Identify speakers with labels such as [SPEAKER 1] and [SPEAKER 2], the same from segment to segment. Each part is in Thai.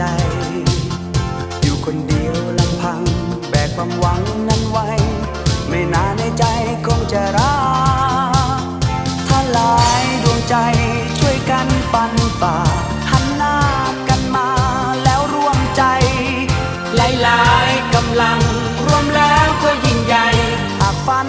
[SPEAKER 1] จ อยู่คนเดียวลำพัง แบกความหวังนั้นไว้ ไม่นานในใจคงจะรักถ้าหลายดวงใจช่วยกันปันป่าหันหน้ากันมาแล้วรวมใจ หลายๆกำลังรวมแล้วก็ยิ่งใหญ่หากฝัน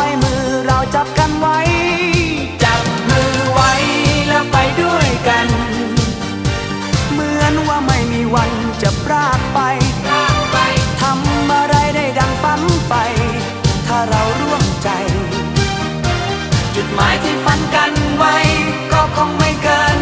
[SPEAKER 1] ย หมายที่ฝันกันไว้ ก็คงไม่เกิน